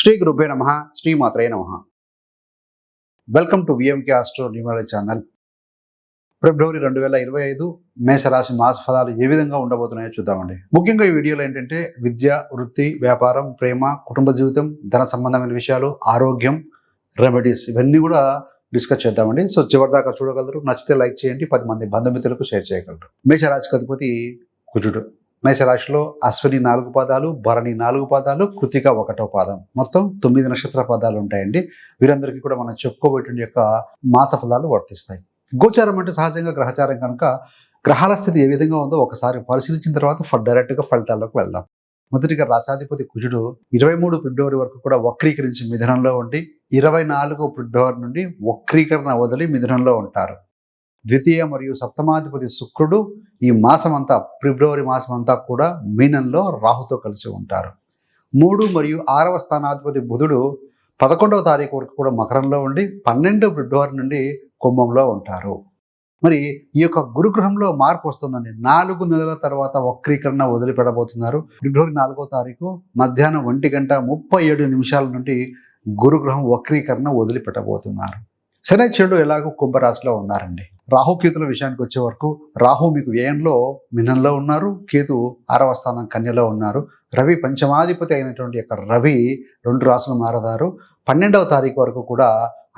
శ్రీ గురుభే నమ శ్రీమాత్రే నమ. Welcome to VMK astro numerology channel ఫిబ్రవరి రెండు వేల ఇరవై ఐదు మేషరాశి మాస ఫలాలు ఏ విధంగా ఉండబోతున్నాయో చూద్దామండి. ముఖ్యంగా ఈ వీడియోలో ఏంటంటే విద్య వృత్తి వ్యాపారం ప్రేమ కుటుంబ జీవితం ధన సంబంధమైన విషయాలు ఆరోగ్యం రెమెడీస్ ఇవన్నీ కూడా డిస్కస్ చేద్దామండి. సో చివరిదాకా చూడగలరు. నచ్చితే లైక్ చేయండి. పది మంది బంధుమిత్రులకు షేర్ చేయగలరు. మేషరాశికి అధిపతి కుజుడు. మేషరాశిలో అశ్విని నాలుగు పాదాలు భరణి నాలుగు పాదాలు కృతిక ఒకటో పాదం. మొత్తం తొమ్మిది నక్షత్ర పదాలు ఉంటాయండి. వీరందరికీ కూడా మనం చెప్పుకోబోయేటువంటి యొక్క మాస ఫలాలు వర్తిస్తాయి. గోచారం అంటే సహజంగా గ్రహచారం కనుక గ్రహాల స్థితి ఏ విధంగా ఉందో ఒకసారి పరిశీలించిన తర్వాత డైరెక్ట్గా ఫలితాల్లోకి వెళ్దాం. మొదటిగా రాసాధిపతి కుజుడు ఇరవై మూడు ఫిబ్రవరి వరకు కూడా వక్రీకరించి మిథునంలో ఉండి ఇరవై నాలుగు ఫిబ్రవరి నుండి వక్రీకరణ వదిలి మిథునంలో ఉంటారు. ద్వితీయ మరియు సప్తమాధిపతి శుక్రుడు ఈ మాసం అంతా ఫిబ్రవరి మాసం అంతా కూడా మీనంలో రాహుతో కలిసి ఉంటారు. మూడు మరియు ఆరవ స్థానాధిపతి బుధుడు పదకొండవ తారీఖు వరకు కూడా మకరంలో ఉండి పన్నెండు ఫిబ్రవరి నుండి కుంభంలో ఉంటారు. మరి ఈ యొక్క గురుగ్రహంలో మార్పు వస్తుందండి. నాలుగు నెలల తర్వాత వక్రీకరణ వదిలిపెడబోతున్నారు ఫిబ్రవరి నాలుగో తారీఖు మధ్యాహ్నం ఒంటి గంట ముప్పై ఏడు నిమిషాల నుండి గురుగ్రహం వక్రీకరణ వదిలిపెట్టబోతున్నారు. శనిచరుడు ఎలాగో కుంభరాశిలో ఉన్నారండి. రాహుకేతుల విషయానికి వచ్చే వరకు రాహు మీకు వ్యయంలో మినంలో ఉన్నారు కేతు ఆరవ స్థానం కన్యలో ఉన్నారు. రవి పంచమాధిపతి అయినటువంటి యొక్క రవి రెండు రాసులు మారదారు పన్నెండవ తారీఖు వరకు కూడా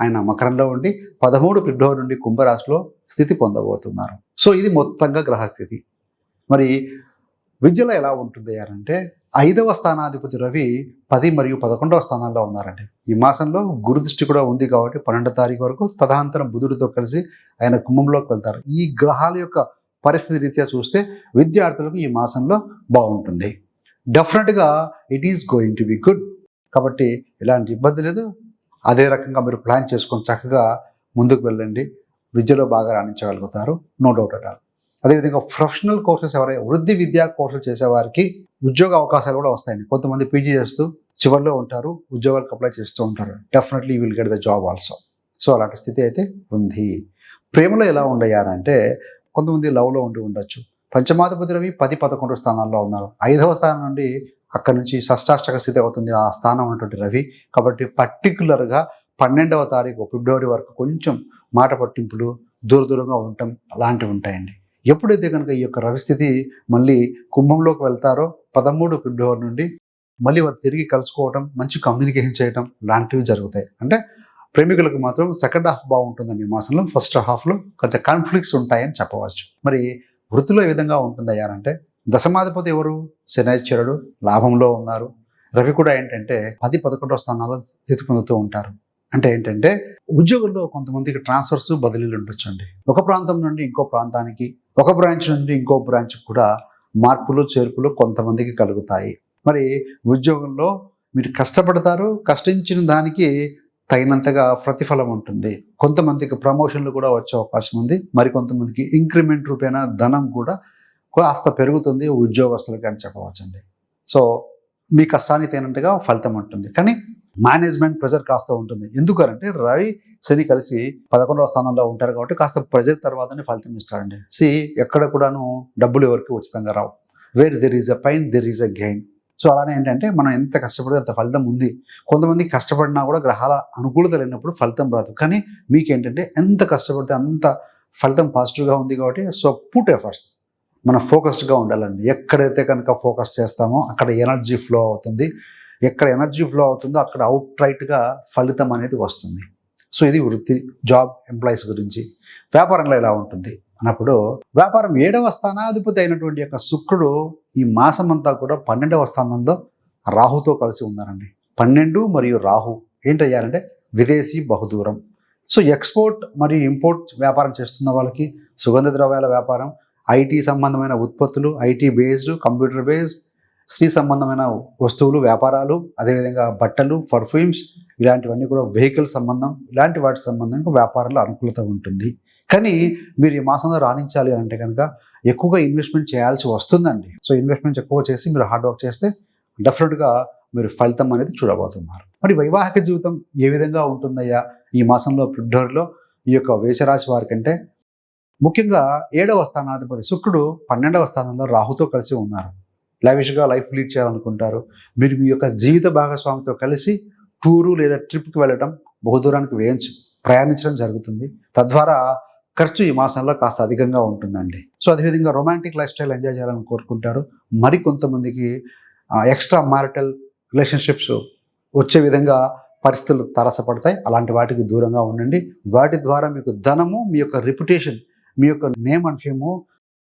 ఆయన మకరంలో ఉండి పదమూడు ఫిబ్రవరి నుండి కుంభరాశిలో స్థితి పొందబోతున్నారు. సో ఇది మొత్తంగా గ్రహస్థితి. మరి విద్యలో ఎలా ఉంటుంది అంటే ఐదవ స్థానాధిపతి రవి పది మరియు పదకొండవ స్థానాల్లో ఉన్నారండి. ఈ మాసంలో గురుదృష్టి కూడా ఉంది కాబట్టి పన్నెండో తారీఖు వరకు తదనంతరం బుధుడితో కలిసి ఆయన కుంభంలోకి వెళ్తారు. ఈ గ్రహాల యొక్క పరిస్థితి రీత్యా చూస్తే విద్యార్థులకు ఈ మాసంలో బాగుంటుంది. డెఫినెట్గా it is going to be good కాబట్టి ఎలాంటి ఇబ్బంది లేదు. అదే రకంగా మీరు ప్లాన్ చేసుకొని చక్కగా ముందుకు వెళ్ళండి. విద్యలో బాగా రాణించగలుగుతారు. నో డౌట్ అట్ ఆల్ అదేవిధంగా ప్రొఫెషనల్ కోర్సెస్ ఎవరైనా వృద్ధి విద్యా కోర్సులు చేసేవారికి ఉద్యోగ అవకాశాలు కూడా వస్తాయండి. కొంతమంది పీజీ చేస్తూ చివరిలో ఉంటారు ఉద్యోగాలకు అప్లై చేస్తూ ఉంటారు. Definitely will get the job also so అలాంటి స్థితి అయితే ఉంది. ప్రేమలో ఎలా ఉండయ్యారంటే కొంతమంది లవ్లో ఉండి ఉండొచ్చు. పంచమాధిపతి రవి పది పదకొండు స్థానాల్లో ఉన్నారు. ఐదవ స్థానం నుండి అక్కడ నుంచి షష్టాష్టక స్థితి అవుతుంది. ఆ స్థానం ఉన్నటువంటి రవి. కాబట్టి పర్టికులర్గా పన్నెండవ తారీఖు ఫిబ్రవరి వరకు కొంచెం మాట పట్టింపులు దూర దూరంగా ఉండటం అలాంటివి ఉంటాయండి. ఎప్పుడైతే కనుక ఈ యొక్క రవిస్థితి మళ్ళీ కుంభంలోకి వెళ్తారో పదమూడు ఫిబ్రవరి నుండి మళ్ళీ వారు తిరిగి కలుసుకోవటం మంచి కమ్యూనికేషన్ చేయటం లాంటివి జరుగుతాయి. అంటే ప్రేమికులకు మాత్రం సెకండ్ హాఫ్ బాగుంటుందండి ఈ మాసంలో ఫస్ట్ హాఫ్లో కొంచెం కాన్ఫ్లిక్ట్స్ ఉంటాయని చెప్పవచ్చు. మరి వృత్తిలో ఏ విధంగా ఉంటుంది అయ్యారంటే దశమాధిపతి ఎవరు? శనైశ్వరుడు లాభంలో ఉన్నారు. రవి కూడా ఏంటంటే పది పదకొండవ స్థానాల్లో స్థితి పొందుతూ ఉంటారు. అంటే ఏంటంటే ఉద్యోగుల్లో కొంతమందికి ట్రాన్స్ఫర్స్ బదిలీలు ఉండొచ్చండి. ఒక ప్రాంతం నుండి ఇంకో ప్రాంతానికి ఒక బ్రాంచ్ నుండి ఇంకో బ్రాంచ్ కూడా మార్పులు చేర్పులు కొంతమందికి కలుగుతాయి. మరి ఉద్యోగంలో మీరు కష్టపడతారు కష్టించిన దానికి తగినంతగా ప్రతిఫలం ఉంటుంది. కొంతమందికి ప్రమోషన్లు కూడా వచ్చే అవకాశం ఉంది. మరి కొంతమందికి ఇంక్రిమెంట్ రూపేణ ధనం కూడా కాస్త పెరుగుతుంది ఉద్యోగస్తులకి అని చెప్పవచ్చండి. సో మీ కష్టానికి తగినట్టుగా ఫలితం ఉంటుంది. కానీ మేనేజ్మెంట్ ప్రెజర్ కాస్త ఉంటుంది. ఎందుకంటే రవి శని కలిసి పదకొండవ స్థానంలో ఉంటారు కాబట్టి కాస్త ప్రెజర్ తర్వాతనే ఫలితం ఇస్తాడండి. సి ఎక్కడ కూడాను డబ్బులు ఎవరికి ఉచితంగా రావు. Where there is a pain there is a gain so అలానే ఏంటంటే మనం ఎంత కష్టపడితే అంత ఫలితం ఉంది. కొంతమంది కష్టపడినా కూడా గ్రహాల అనుకూలత లేనప్పుడు ఫలితం రాదు. కానీ మీకేంటంటే ఎంత కష్టపడితే అంత ఫలితం పాజిటివ్గా ఉంది కాబట్టి సో పుట్ ఎఫర్ట్స్ మనం ఫోకస్డ్గా ఉండాలండి. ఎక్కడైతే కనుక ఫోకస్ చేస్తామో అక్కడ ఎనర్జీ ఫ్లో అవుతుంది. ఎక్కడ ఎనర్జీ ఫ్లో అవుతుందో అక్కడ అవుట్ రైట్గా ఫలితం అనేది వస్తుంది. సో ఇది వృత్తి జాబ్ ఎంప్లాయీస్ గురించి. వ్యాపారంలో ఎలా ఉంటుంది? అన్నప్పుడు వ్యాపారం ఏడవ స్థానాధిపతి అయినటువంటి యొక్క శుక్రుడు ఈ మాసం అంతా కూడా పన్నెండవ స్థానంలో రాహుతో కలిసి ఉన్నారండి. పన్నెండు మరియు రాహు ఏంటయ్యారంటే విదేశీ బహుదూరం. సో ఎక్స్పోర్ట్ మరియు ఇంపోర్ట్ వ్యాపారం చేస్తున్న వాళ్ళకి సుగంధ ద్రవ్యాల వ్యాపారం ఐటీ సంబంధమైన ఉత్పత్తులు ఐటీ బేస్డ్ కంప్యూటర్ బేస్డ్ స్త్రీ సంబంధమైన వస్తువులు వ్యాపారాలు అదేవిధంగా బట్టలు పర్ఫ్యూమ్స్ ఇలాంటివన్నీ కూడా వెహికల్ సంబంధం ఇలాంటి వాటి సంబంధంగా వ్యాపారాలు అనుకూలత ఉంటుంది. కానీ మీరు ఈ మాసంలో రాణించాలి అంటే కనుక ఎక్కువగా ఇన్వెస్ట్మెంట్ చేయాల్సి వస్తుందండి. సో ఇన్వెస్ట్మెంట్ ఎక్కువ చేసి మీరు హార్డ్ వర్క్ చేస్తే డెఫినెట్గా మీరు ఫలితం అనేది చూడబోతున్నారు. మరి వైవాహిక జీవితం ఏ విధంగా ఉంటుందయ్యా ఈ మాసంలో ఫిబ్రవరిలో? ఈ యొక్క వేషరాశి వారికంటే ముఖ్యంగా ఏడవ స్థానాధిపతి శుక్రుడు పన్నెండవ స్థానంలో రాహుతో కలిసి ఉన్నారు. లవిష్గా లైఫ్ లీడ్ చేయాలనుకుంటారు. మీరు మీ యొక్క జీవిత భాగస్వామితో కలిసి టూరు లేదా ట్రిప్కి వెళ్ళడం బహుదూరానికి వేయించి ప్రయాణించడం జరుగుతుంది. తద్వారా ఖర్చు ఈ మాసంలో కాస్త అధికంగా ఉంటుందండి. సో అదేవిధంగా రొమాంటిక్ లైఫ్ స్టైల్ ఎంజాయ్ చేయాలని కోరుకుంటారు. మరి కొంతమందికి ఎక్స్ట్రా మ్యారిటల్ రిలేషన్షిప్స్ వచ్చే విధంగా పరిస్థితులు తారసపడతాయి. అలాంటి వాటికి దూరంగా ఉండండి. వాటి ద్వారా మీకు ధనము మీ యొక్క రిప్యుటేషన్ మీ యొక్క నేమ్ అండ్ ఫేము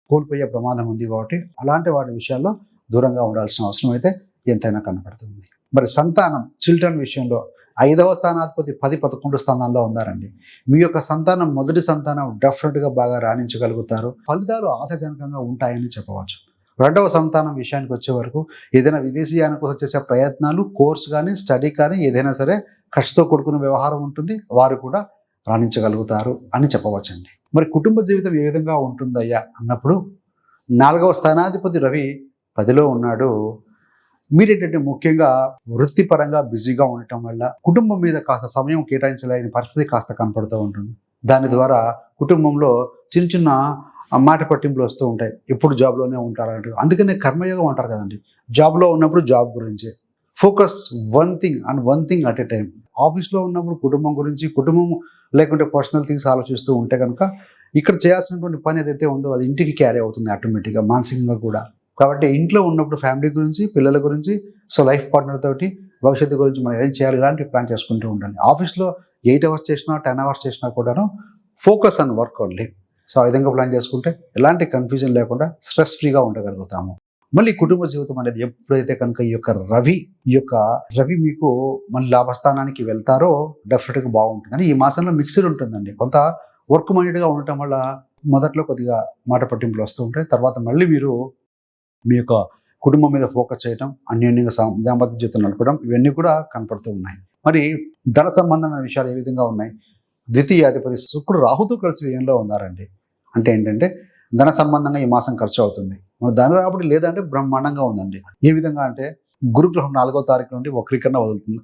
కోల్పోయే ప్రమాదం ఉంది కాబట్టి అలాంటి వాటి విషయాల్లో దూరంగా ఉండాల్సిన అవసరం అయితే ఎంతైనా కనపడుతుంది మరి సంతానం చిల్డ్రన్ విషయంలో ఐదవ స్థానాధిపతి పది పదకొండు స్థానాల్లో ఉన్నారండి. మీ యొక్క సంతానం మొదటి సంతానం డెఫినెట్గా బాగా రాణించగలుగుతారు. ఫలితాలు ఆశాజనకంగా ఉంటాయని చెప్పవచ్చు. రెండవ సంతానం విషయానికి వచ్చే వరకు ఏదైనా విదేశీయానికి వచ్చేసే ప్రయత్నాలు కోర్స్ కానీ స్టడీ కానీ ఏదైనా సరే ఖర్చుతో కూడుకున్న వ్యవహారం ఉంటుంది. వారు కూడా రాణించగలుగుతారు అని చెప్పవచ్చండి. మరి కుటుంబ జీవితం ఏ విధంగా ఉంటుందయ్యా? అన్నప్పుడు నాలుగవ స్థానాధిపతి రవి పదిలో ఉన్నాడు. మీరేంటంటే ముఖ్యంగా వృత్తిపరంగా బిజీగా ఉండటం వల్ల కుటుంబం మీద కాస్త సమయం కేటాయించలేని పరిస్థితి కాస్త కనపడుతూ ఉంటుంది. దాని ద్వారా కుటుంబంలో చిన్న చిన్న మాట పట్టింపులు వస్తూ ఉంటాయి. ఎప్పుడు జాబ్లోనే ఉంటారంట అందుకనే కర్మయోగం అంటారు కదండి. జాబ్లో ఉన్నప్పుడు జాబ్ గురించి. Focus one thing and one thing at a time ఆఫీస్లో ఉన్నప్పుడు కుటుంబం గురించి కుటుంబం లేకుంటే పర్సనల్ థింగ్స్ ఆలోచిస్తూ ఉంటే కనుక ఇక్కడ చేయాల్సినటువంటి పని ఏదైతే ఉందో అది ఇంటికి క్యారీ అవుతుంది ఆటోమేటిక్గా మానసికంగా కూడా. కాబట్టి ఇంట్లో ఉన్నప్పుడు ఫ్యామిలీ గురించి పిల్లల గురించి సో లైఫ్ పార్ట్నర్ తోటి భవిష్యత్తు గురించి మనం ఏం చేయాలి ఇలాంటి ప్లాన్ చేసుకుంటూ ఉండాలి ఆఫీస్లో ఎయిట్ అవర్స్ చేసినా టెన్ అవర్స్ చేసినా కూడాను focus and work only. So ఆ విధంగా ప్లాన్ చేసుకుంటే ఎలాంటి కన్ఫ్యూజన్ లేకుండా స్ట్రెస్ ఫ్రీగా ఉండగలుగుతాము. మళ్ళీ కుటుంబ జీవితం అనేది ఎప్పుడైతే కనుక ఈ యొక్క రవి ఈ యొక్క రవి మీకు మళ్ళీ లాభస్థానానికి వెళ్తారో డెఫినెట్గా బాగుంటుంది. అని ఈ మాసంలో మిక్సర్ ఉంటుందండి. కొంత వర్క్ మైండెడ్గా ఉండటం వల్ల మొదట్లో కొద్దిగా మాట పట్టింపులు వస్తూ ఉంటాయి. తర్వాత మళ్ళీ మీరు మీ యొక్క కుటుంబం మీద ఫోకస్ చేయటం అన్యోన్యంగా దాంపత్య జీవితం నడపడం ఇవన్నీ కూడా కనపడుతూ ఉన్నాయి. మరి ధన సంబంధమైన విషయాలు ఏ విధంగా ఉన్నాయి? ద్వితీయాధిపతి శుక్రుడు రాహుతో కలిసి వ్యయంలో ఉన్నారండి. అంటే ఏంటంటే ధన సంబంధంగా ఈ మాసం ఖర్చు అవుతుంది. మన ధన రాబడి లేదంటే బ్రహ్మాండంగా ఉందండి. ఏ విధంగా అంటే గురుగ్రహం నాలుగో తారీఖు నుండి వక్రీకరణ వదులుతుంది.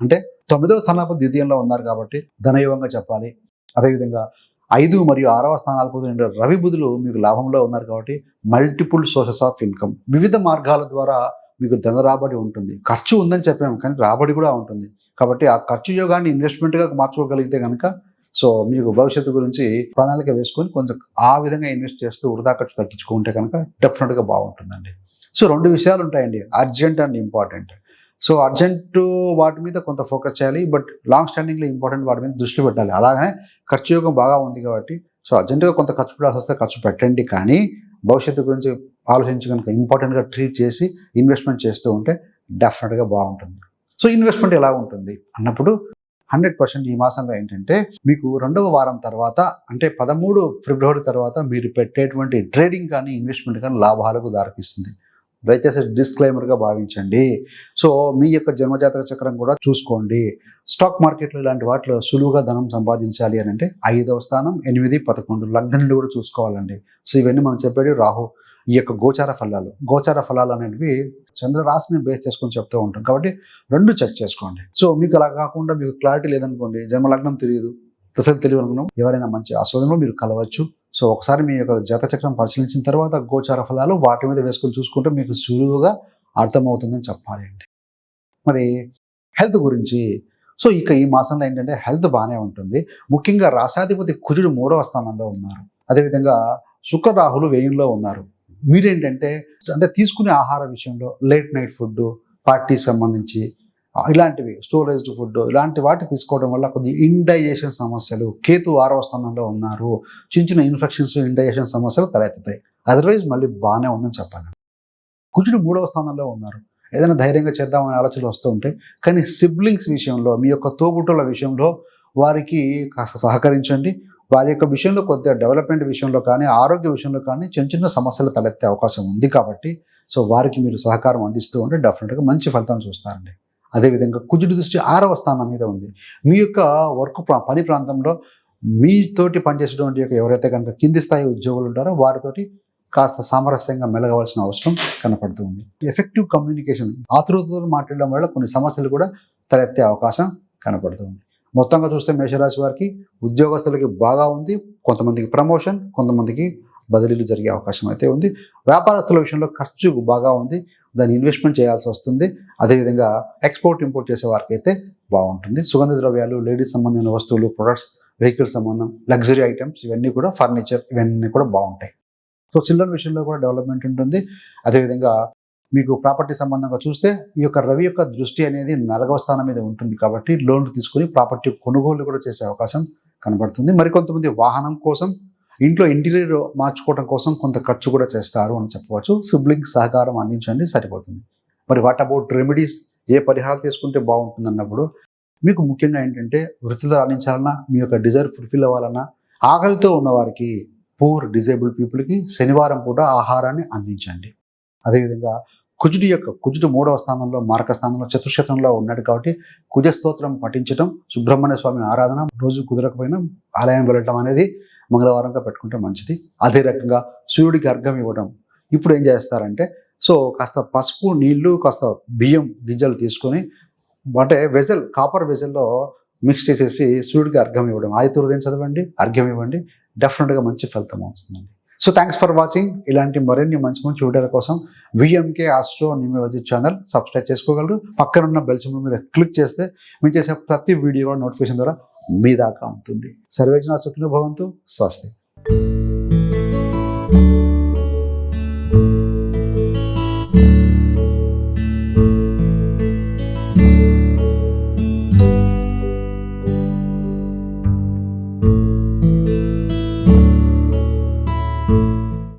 అంటే తొమ్మిదవ స్థానాపతి ద్వితీయంలో ఉన్నారు కాబట్టి ధనయోగంగా చెప్పాలి. అదేవిధంగా ఐదు మరియు ఆరవ స్థానాలు పొందిన రవి బుధులు మీకు లాభంలో ఉన్నారు కాబట్టి మల్టిపుల్ సోర్సెస్ ఆఫ్ ఇన్కమ్ వివిధ మార్గాల ద్వారా మీకు ధన రాబడి ఉంటుంది. ఖర్చు ఉందని చెప్పాము కానీ రాబడి కూడా ఉంటుంది. కాబట్టి ఆ ఖర్చు యోగాన్ని ఇన్వెస్ట్మెంట్గా మార్చుకోగలిగితే కనుక సో మీకు భవిష్యత్తు గురించి ప్రణాళిక వేసుకొని కొంచెం ఆ విధంగా ఇన్వెస్ట్ చేస్తూ వృధా ఖర్చు తగ్గించుకుంటే కనుక డెఫినెట్గా బాగుంటుందండి. సో రెండు విషయాలు ఉంటాయండి. Urgent and important so urgent వాటి మీద కొంత ఫోకస్ చేయాలి బట్ లాంగ్ స్టాండింగ్లో ఇంపార్టెంట్ వాటి మీద దృష్టి పెట్టాలి. అలాగనే ఖర్చు యోగం బాగా ఉంది కాబట్టి సో అర్జెంటుగా కొంత ఖర్చు పెట్టాల్సి వస్తే ఖర్చు పెట్టండి. కానీ భవిష్యత్తు గురించి ఆలోచించి కనుక ఇంపార్టెంట్గా ట్రీట్ చేసి ఇన్వెస్ట్మెంట్ చేస్తూ ఉంటే డెఫినెట్గా బాగుంటుంది. సో ఇన్వెస్ట్మెంట్ ఎలా ఉంటుంది? అన్నప్పుడు హండ్రెడ్ పర్సెంట్ ఈ మాసంలో ఏంటంటే మీకు రెండవ వారం తర్వాత అంటే పదమూడు ఫిబ్రవరి తర్వాత మీరు పెట్టేటువంటి ట్రేడింగ్ కానీ ఇన్వెస్ట్మెంట్ కానీ లాభాలకు దారితీస్తుంది. దయచేసి డిస్క్లైమర్గా భావించండి. సో మీ యొక్క జన్మజాతక చక్రం కూడా చూసుకోండి. స్టాక్ మార్కెట్లో ఇలాంటి వాటిలో సులువుగా ధనం సంపాదించాలి అని అంటే ఐదవ స్థానం ఎనిమిది పదకొండు లగ్నం కూడా చూసుకోవాలండి. సో ఇవన్నీ మనం చెప్పేది రాహు ఈ యొక్క గోచార ఫలాలు. గోచార ఫలాలు అనేటివి చంద్రరాశిని బేస్ చేసుకొని చెప్తూ ఉంటాం. కాబట్టి రెండు చెక్ చేసుకోండి. సో మీకు అలా కాకుండా మీకు క్లారిటీ లేదనుకోండి జన్మలగ్నం తెలియదు. దశలు తెలియదు అనుకున్నాం ఎవరైనా మంచి ఆస్వాదంలో మీరు కలవచ్చు. సో ఒకసారి మీ యొక్క జతచక్రం పరిశీలించిన తర్వాత గోచార ఫలాలు వాటి మీద వేసుకొని చూసుకుంటే మీకు సులువుగా అర్థమవుతుందని చెప్పాలి అండి. మరి హెల్త్ గురించి సో ఇక ఈ మాసంలో ఏంటంటే హెల్త్ బాగానే ఉంటుంది. ముఖ్యంగా రాసాధిపతి కుజుడు మూడవ స్థానంలో ఉన్నారు. అదేవిధంగా శుక్ర రాహులు వ్యయంలో ఉన్నారు. మీరేంటంటే అంటే తీసుకునే ఆహార విషయంలో లేట్ నైట్ ఫుడ్ పార్టీ సంబంధించి ఇలాంటివి స్టోరేజ్డ్ ఫుడ్ ఇలాంటి వాటి తీసుకోవడం వల్ల కొద్ది ఇండైజేషన్ సమస్యలు కేతు ఆరవ స్థానంలో ఉన్నారు. చిన్న చిన్న ఇన్ఫెక్షన్స్ ఇండైజేషన్ సమస్యలు తలెత్తుతాయి. అదర్వైజ్ మళ్ళీ బాగానే ఉందని చెప్పాలి. కుజుడు మూడవ స్థానంలో ఉన్నారు. ఏదైనా ధైర్యంగా చేద్దామనే ఆలోచనలు వస్తూ ఉంటాయి. కానీ సిబ్లింగ్స్ విషయంలో మీ యొక్క తోబుట్టుల విషయంలో వారికి కాస్త సహకరించండి. వారి యొక్క విషయంలో కొద్దిగా డెవలప్మెంట్ విషయంలో కానీ ఆరోగ్య విషయంలో కానీ చిన్న చిన్న సమస్యలు తలెత్తే అవకాశం ఉంది కాబట్టి సో వారికి మీరు సహకారం అందిస్తూ ఉంటే డెఫినెట్గా మంచి ఫలితం చూస్తారండి. అదేవిధంగా కుజుడి దృష్టి ఆరవ స్థానం మీద ఉంది. మీ యొక్క వర్క్ ప్రా- పని ప్రాంతంలో మీతోటి పనిచేసేటువంటి యొక్క ఎవరైతే కనుక కింది స్థాయి ఉద్యోగులు ఉంటారో వారితోటి కాస్త సామరస్యంగా మెలగవలసిన అవసరం కనపడుతుంది ఎఫెక్టివ్ కమ్యూనికేషన్ ఆతృతతో మాట్లాడడం వల్ల కొన్ని సమస్యలు కూడా తలెత్తే అవకాశం కనపడుతుంది మొత్తంగా చూస్తే మేషరాశి వారికి ఉద్యోగస్తులకి బాగా ఉంది. కొంతమందికి ప్రమోషన్ కొంతమందికి బదిలీలు జరిగే అవకాశం అయితే ఉంది. వ్యాపారస్తుల విషయంలో ఖర్చు బాగా ఉంది. దాన్ని ఇన్వెస్ట్మెంట్ చేయాల్సి వస్తుంది. అదేవిధంగా ఎక్స్పోర్ట్ ఇంపోర్ట్ చేసే వారికి అయితే బాగుంటుంది. సుగంధ ద్రవ్యాలు లేడీస్ సంబంధించిన వస్తువులు ప్రొడక్ట్స్ వెహికల్ సంబంధం లగ్జరీ ఐటమ్స్ ఇవన్నీ కూడా ఫర్నిచర్ ఇవన్నీ కూడా బాగుంటాయి. సో చిల్డ్రన్ విషయంలో కూడా డెవలప్మెంట్ ఉంటుంది. అదేవిధంగా మీకు ప్రాపర్టీ సంబంధంగా చూస్తే ఈ యొక్క రవి యొక్క దృష్టి అనేది నలగవ స్థానం మీద ఉంటుంది కాబట్టి లోన్లు తీసుకుని ప్రాపర్టీ కొనుగోలు కూడా చేసే అవకాశం కనబడుతుంది. మరికొంతమంది వాహనం కోసం ఇంట్లో ఇంటీరియర్ మార్చుకోవడం కోసం కొంత ఖర్చు కూడా చేస్తారు అని చెప్పవచ్చు. సిబ్లింగ్ సహకారం అందించండి సరిపోతుంది. మరి వాట్ అబౌట్ రెమెడీస్ ఏ పరిహారం తీసుకుంటే బాగుంటుంది అన్నప్పుడు మీకు ముఖ్యంగా ఏంటంటే వృత్తిలో రాణించాలన్నా మీ యొక్క డిజైర్ ఫుల్ఫిల్ అవ్వాలన్నా ఆకలితో ఉన్నవారికి పూర్ డిజేబుల్ పీపుల్కి శనివారం పూట ఆహారాన్ని అందించండి. అదేవిధంగా కుజుడి యొక్క కుజుడు మూడవ స్థానంలో మార్క స్థానంలో చతుర్శతంలో ఉన్నాడు కాబట్టి కుజ స్తోత్రం పఠించడం సుబ్రహ్మణ్య స్వామి ఆరాధన రోజు కుదరకపోయినా ఆలయం వెళ్ళటం అనేది మంగళవారంగా పెట్టుకుంటే మంచిది. అదే రకంగా సూర్యుడికి అర్ఘం ఇవ్వడం. ఇప్పుడు ఏం చేస్తారంటే సో కాస్త పసుపు నీళ్ళు కాస్త బియ్యం గింజలు తీసుకొని అంటే వెజల్ కాపర్ వెజల్లో మిక్స్ చేసేసి సూర్యుడికి అర్ఘం ఇవ్వడం. ఆదిత్య చదవండి అర్ఘం ఇవ్వండి. డెఫినెట్గా మంచి ఫలితం వస్తుందండి. సో థ్యాంక్స్ ఫర్ వాచింగ్ ఇలాంటి మరిన్ని మంచి మంచి వీడియోల కోసం VMK astro numerology channel subscribe చేసుకోగలరు. పక్కనున్న బెల్ సింబల్ మీద క్లిక్ చేస్తే మీరు చేసే ప్రతి వీడియో నోటిఫికేషన్ ద్వారా మీ దాకా ఉంటుంది. సర్వేజన సుఖిన భవంతు. స్వస్తి.